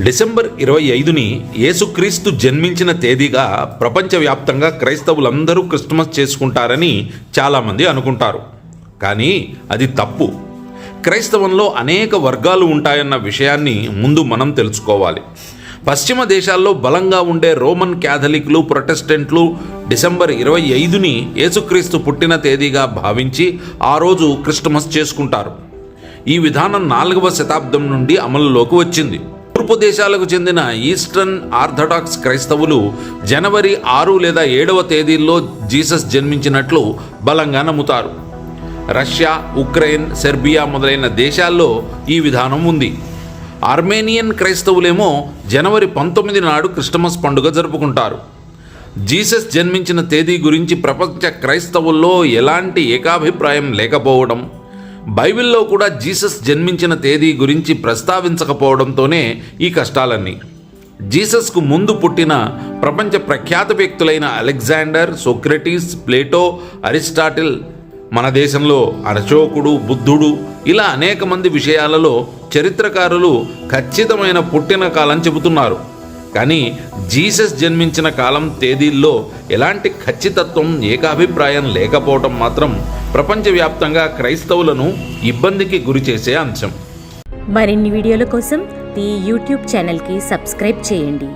December ఇరవై ఐదుని యేసుక్రీస్తు జన్మించిన తేదీగా ప్రపంచవ్యాప్తంగా క్రైస్తవులందరూ క్రిస్మస్ చేసుకుంటారని చాలామంది అనుకుంటారు. కానీ అది తప్పు. క్రైస్తవంలో అనేక వర్గాలు ఉంటాయన్న విషయాన్ని ముందు మనం తెలుసుకోవాలి. పశ్చిమ దేశాల్లో బలంగా ఉండే రోమన్ క్యాథలిక్లు ప్రొటెస్టెంట్లు డిసెంబర్ ఇరవై ఐదుని యేసుక్రీస్తు పుట్టిన తేదీగా భావించి ఆ రోజు క్రిస్టమస్ చేసుకుంటారు. ఈ విధానం నాలుగవ శతాబ్దం నుండి అమలులోకి వచ్చింది. తూర్పు దేశాలకు చెందిన ఈస్టర్న్ ఆర్థడాక్స్ క్రైస్తవులు జనవరి ఆరు లేదా ఏడవ తేదీల్లో జీసస్ జన్మించినట్లు బలంగా నమ్ముతారు. రష్యా ఉక్రెయిన్ సెర్బియా మొదలైన దేశాల్లో ఈ విధానం ఉంది. ఆర్మేనియన్ క్రైస్తవులేమో జనవరి పంతొమ్మిది నాడు క్రిస్టమస్ పండుగ జరుపుకుంటారు. జీసస్ జన్మించిన తేదీ గురించి ప్రపంచ క్రైస్తవుల్లో ఎలాంటి ఏకాభిప్రాయం లేకపోవడం బైబిల్లో కూడా జీసస్ జన్మించిన తేదీ గురించి ప్రస్తావించకపోవడంతోనే ఈ కష్టాలన్నీ. జీసస్కు ముందు పుట్టిన ప్రపంచ ప్రఖ్యాత వ్యక్తులైన అలెగ్జాండర్ సోక్రటీస్ ప్లేటో అరిస్టాటిల్ మన దేశంలో అశోకుడు బుద్ధుడు ఇలా అనేక మంది విషయాలలో చరిత్రకారులు ఖచ్చితమైన పుట్టిన కాలం చెబుతున్నారు. కానీ జీసస్ జన్మించిన కాలం తేదీల్లో ఎలాంటి ఖచ్చితత్వం ఏకాభిప్రాయం లేకపోవటం మాత్రం ప్రపంచవ్యాప్తంగా క్రైస్తవులను ఇబ్బందికి గురిచేసే అంశం. మరిన్ని వీడియోల కోసం ఈ యూట్యూబ్ ఛానల్కి సబ్స్క్రైబ్ చేయండి.